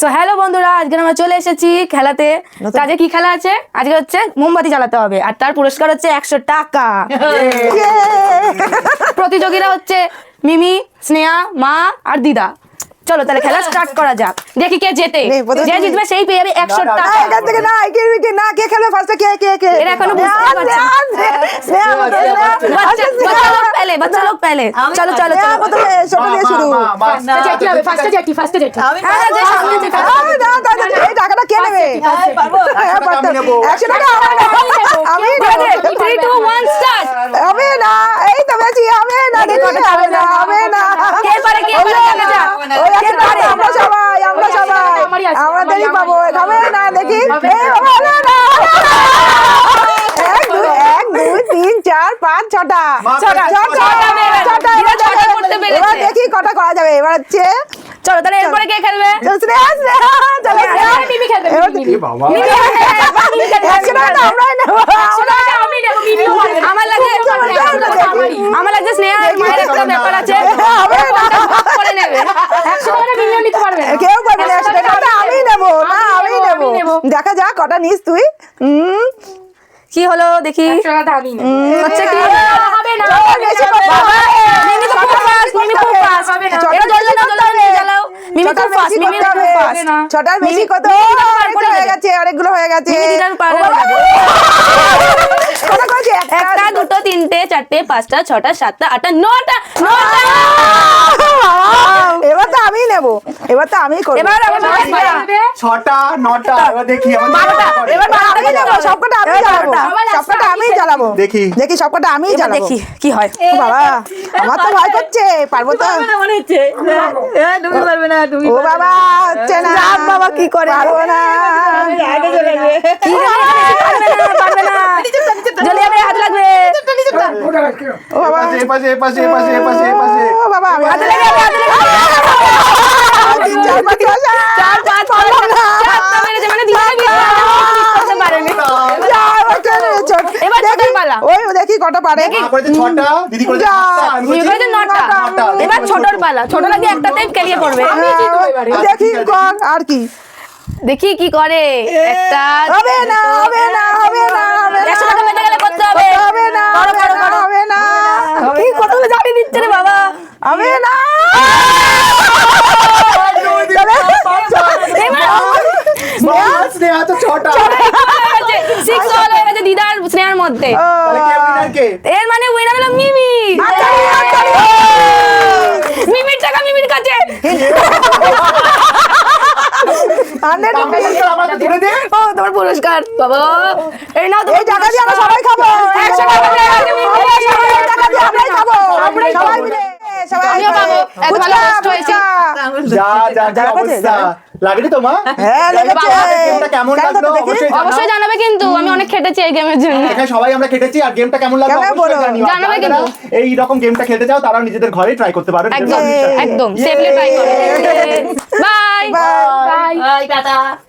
So hello বন্ধুরা আজকে আমরা চলে এসেছি খেলাতে। আজকে কি খেলা আছে? আজকে হচ্ছে মোমবাতি জ্বালাতে হবে আর তার পুরস্কার হচ্ছে একশো টাকা। প্রতিযোগীরা হচ্ছে মিমি স্নেহা মা আর দিদা। চলো তাহলে খেলা স্টার্ট করা যাক। দেখি কে জেতে। যে জিতবে সেই পেয়ে যাবে একশো না, টাকা। এখান থেকে না কে কে না কে খেলবে ফার্স্টে কে কে কে? এরা এখনও বুঝতে পারছে বাচ্চা বাচ্চা লোক পেলে বাচ্চা লোক পেলে। চলো চলো চলো। প্রথমে ছোট দিয়ে শুরু। জেঠি হবে ফার্স্টে জেঠি ফার্স্টে জেঠি হ্যাঁ যে সামনে যে না, না, না, এই টাকাটা কে নেবে? হ্যাঁ, পারতাম। একশো টাকা। আমার না। আমি নেব। থ্রি টু ওয়ান স্টার্ট হবে না এই তো বেশি হবে না দেখি হবে ওই একশো টাকা আমরা সবাই আমরা সবাই। আমরা পাবো হবে না দেখি। এই, হবে না। এক দুই এক দুই তিন চার পাঁচ ছটা। ছটা, ছটা ছটা। মেরে গেল। ছটা, দিদা এবার দেখে- কটা করা যাবে। এবার হচ্ছে চলো তাহলে এরপরে কে খেলবে? স্নেহা, স্নেহা, চলো, মিমি খেলবে মিমি বাবা। মিমি খেলবে, মিমি খেলবে, একশো টাকা তো আমরাই আমার লাগে আমার লাগে স্নেহা মায়ের একটা ব্যাপার আছে হবে না। ভাগ করে নেবে কেউ পারবে না একশো টাকা। তো আমি নেব না আমি নেব নেব। দেখা যাক কটা নিস তুই। হুম। কি হলো দেখি? হচ্ছে কি? বেশি কথা। মিমি তো খুব fast, মিমি খুব fast। ছটার এটা বেশি জ্বললে করতে না, হবে। জ্বালাও। মিমি খুব fast, মিমি খুব হবে। ছটার বেশি কত হয়ে গেছে অনেকগুলো হয়ে গেছে। মিমি পার? একটা দুটো। তিনটে চারটে পাঁচটা ছটা সাতটা আটটা নটা নটা! নেব এবার তো আমি করব। এবার আমার ছটা নটা এবার দেখি বারোটা, এবার সবকটা আমি জ্বালাবো সবকটা আমি জ্বালাবো দেখি। দেখি সবকটা আমি জ্বালাবো দেখি কি হয়? বাবা আমার তো ভয় করছে পারব তো। ও বাবা হচ্ছে না বাবা কি করে? পারব না। কি পারবে না পারবে না জলে যাবে হাত লাগবে। ও বাবা। এপাশে এপাশে এপাশে এপাশে এপাশে। ও বাবা আমি হাতে লেগে যাবে হাতে লেগে যাবে তিন চার পাঁচ ছয় সাত। চার পাঁচ ছয় পারলাম না। চারটা মেরেছে মানে দিদাকে বিট করতে পারেনি যা, এবার কে মেরেছে? এবার দেখি, ছোটার পালা। ওই দেখি কটা পারে ছটা দিদি। এবার ছোটর পালা একটাতেই কেলিয়ে পড়বে হ্যাঁ, দেখি কর আর কি দেখি কি করে একটা হবে না হবে না হবে না হবে না একশো টাকা পেতে গেলে করতে হবে হবে না হবে না হবে না কি কতগুলো জানি দিচ্ছে রে বাবা হবে না মা, স্নেহা তো ছটা সিক্স অল হয়ে গেছে দিদার স্নেহার মধ্যে? এর মানে উইনার হলো মিমি। মিমির টাকা মিমির কাছে। তোমার পুরস্কার। বাবা এই নাও এই টাকা দিয়ে আমরা সবাই খাব। সবাই খাব। সবাই মিলে সবাই ভালো হয়েছি। ফুচকা। যা যা যা অবস্থা। লাগেনি তো মা? হ্যাঁ লেগেছে। কেমন লাগল? অবশ্যই জানাবে কিন্তু আমি অনেক খেটেছি এই গেমের জন্য। এখানে সবাই আমরা খেটেছি আর গেমটা কেমন লাগল? জানাবে এই রকম গেমটা খেলতে চাও তারা নিজেদের ঘরে ট্রাই করতে পারো একদম একদম সেফলি ট্রাই করো। Bye Bye. Bye Bye, Tata.